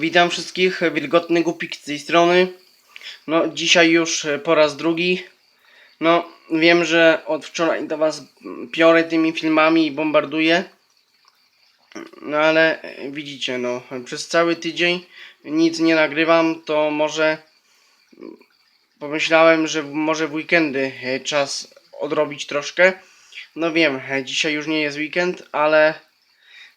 Witam wszystkich, wilgotny głupik z tej strony. No, dzisiaj już po raz drugi. No, wiem, że od wczoraj do was piorę tymi filmami i bombarduję. No, ale widzicie, no, przez cały tydzień nic nie nagrywam, to może pomyślałem, że może w weekendy e, czas odrobić troszkę. No wiem, e, dzisiaj już nie jest weekend, ale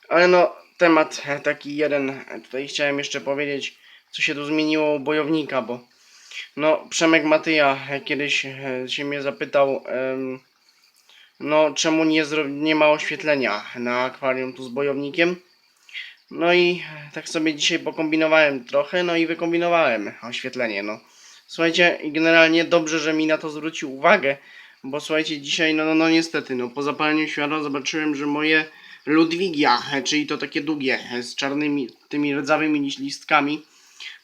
ale no, temat e, taki jeden. e, Tutaj chciałem jeszcze powiedzieć, co się tu zmieniło u bojownika, bo no, Przemek Matyja e, kiedyś się mnie zapytał, no, czemu nie, nie ma oświetlenia na akwarium tu z bojownikiem. No i tak sobie dzisiaj pokombinowałem trochę, no i wykombinowałem oświetlenie, no. Słuchajcie, generalnie dobrze, że mi na to zwrócił uwagę, bo słuchajcie, dzisiaj, no, no, no niestety, no, po zapaleniu światła zobaczyłem, że moje Ludwigia, e, czyli to takie długie, e, z czarnymi, tymi rdzawymi listkami.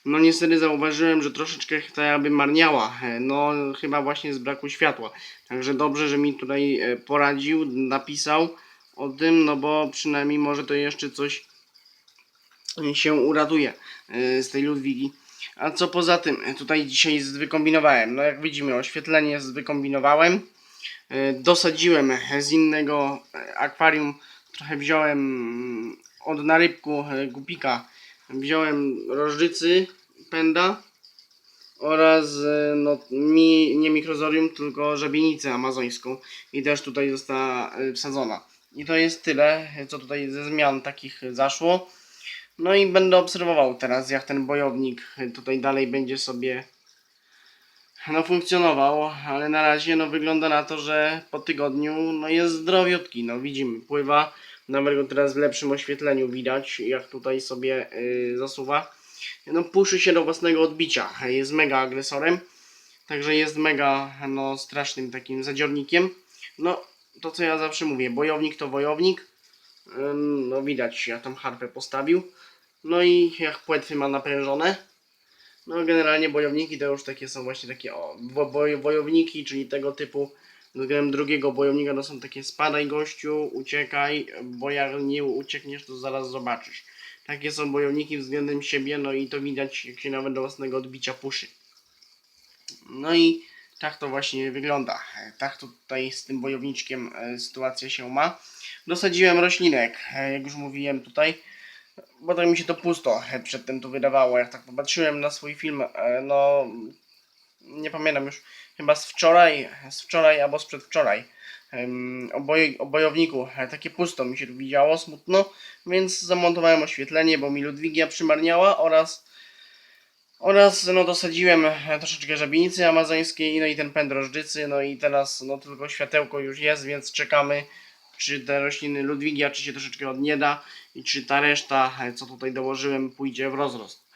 No niestety zauważyłem, że troszeczkę ta jakby marniała, e, no chyba właśnie z braku światła. Także dobrze, że mi tutaj poradził, napisał o tym, no bo przynajmniej może to jeszcze coś się uratuje z tej Ludwigi. A co poza tym, tutaj dzisiaj wykombinowałem, no jak widzimy oświetlenie wykombinowałem. Dosadziłem z innego akwarium trochę wziąłem mm, od narybku e, gupika wziąłem rożdżycy pęda oraz e, no, mi, nie mikrozorium, tylko żabienicę amazońską i też tutaj została e, wsadzona. I to jest tyle, co tutaj ze zmian takich zaszło. No i będę obserwował teraz, jak ten bojownik tutaj dalej będzie sobie no funkcjonował, ale na razie no wygląda na to, że po tygodniu no jest zdrowiutki, no widzimy, pływa, nawet go teraz w lepszym oświetleniu widać, jak tutaj sobie yy, zasuwa. No puszy się do własnego odbicia, jest mega agresorem, także jest mega no strasznym takim zadziornikiem. No to co ja zawsze mówię, bojownik to wojownik, Ym, no widać, ja tam harpę postawił, no i jak płetwy ma naprężone, no generalnie bojowniki to już takie są właśnie takie o, boj, wojowniki, czyli tego typu względem drugiego bojownika to są takie spadaj gościu, uciekaj, bo jak nie uciekniesz to zaraz zobaczysz. Takie są bojowniki względem siebie, no i to widać jak się nawet do własnego odbicia puszy. No i tak to właśnie wygląda. Tak to tutaj z tym bojowniczkiem e, sytuacja się ma. Dosadziłem roślinek, e, jak już mówiłem tutaj bo tak mi się to pusto przedtem tu wydawało, jak tak popatrzyłem na swój film, e, no nie pamiętam już, chyba z wczoraj, z wczoraj albo z przedwczoraj o, boj, o bojowniku, e, takie pusto mi się tu widziało, smutno, więc zamontowałem oświetlenie, bo mi Ludwigia przymarniała oraz oraz no dosadziłem e, troszeczkę żabienicy amazońskiej, no i ten pęd rożdżycy, no i teraz no tylko światełko już jest, więc czekamy czy te rośliny Ludwigia, czy się troszeczkę odnieda i czy ta reszta, e, co tutaj dołożyłem, pójdzie w rozrost.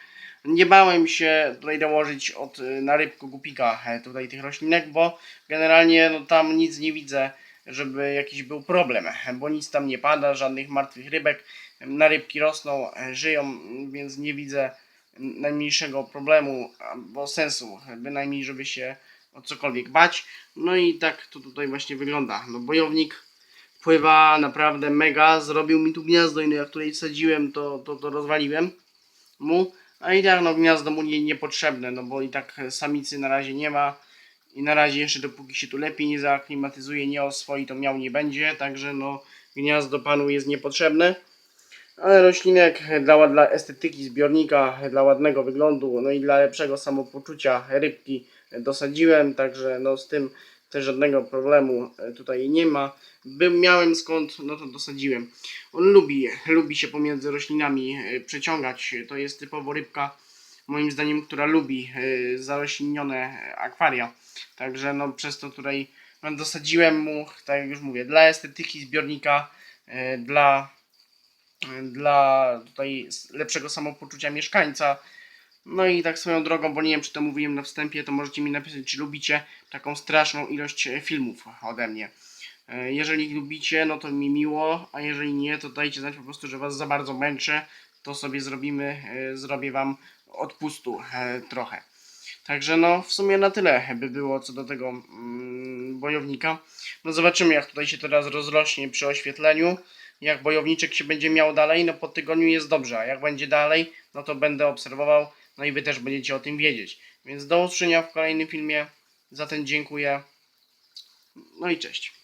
Nie bałem się tutaj dołożyć od y, narybku gupika e, tutaj tych roślinek, bo generalnie no, tam nic nie widzę, żeby jakiś był problem, e, bo nic tam nie pada, żadnych martwych rybek, narybki rosną, e, żyją, więc nie widzę najmniejszego problemu albo sensu, e, bynajmniej żeby się o cokolwiek bać. No i tak to tutaj właśnie wygląda. No bojownik pływa naprawdę mega, zrobił mi tu gniazdo i no jak tutaj wsadziłem to, to, to rozwaliłem mu, a i tak no gniazdo mu nie, niepotrzebne, no bo i tak samicy na razie nie ma i na razie jeszcze dopóki się tu lepiej nie zaaklimatyzuje, nie oswoi to miał nie będzie, także no gniazdo panu jest niepotrzebne. Ale roślinek dla, dla estetyki zbiornika, dla ładnego wyglądu, no i dla lepszego samopoczucia rybki dosadziłem, także no z tym też żadnego problemu e, tutaj nie ma. Bym miałem skąd, no to dosadziłem. On lubi, lubi się pomiędzy roślinami e, przeciągać. To jest typowo rybka, moim zdaniem, która lubi e, zaroślinione akwaria. Także no przez to tutaj no, dosadziłem mu, tak jak już mówię, dla estetyki zbiornika, dla dla tutaj lepszego samopoczucia mieszkańca. No i tak swoją drogą, bo nie wiem czy to mówiłem na wstępie, to możecie mi napisać, czy lubicie taką straszną ilość e, filmów ode mnie. E, Jeżeli lubicie, no to mi miło, a jeżeli nie, to dajcie znać po prostu, że was za bardzo męczę, to sobie zrobimy, e, zrobię wam odpustu trochę. Także no w sumie na tyle by było co do tego mm, bojownika. No zobaczymy jak tutaj się teraz rozrośnie przy oświetleniu. jak bojowniczek się będzie miał dalej, no po tygodniu jest dobrze, a jak będzie dalej, no to będę obserwował, no i wy też będziecie o tym wiedzieć. Więc do usłyszenia w kolejnym filmie. Za ten dziękuję. No i cześć.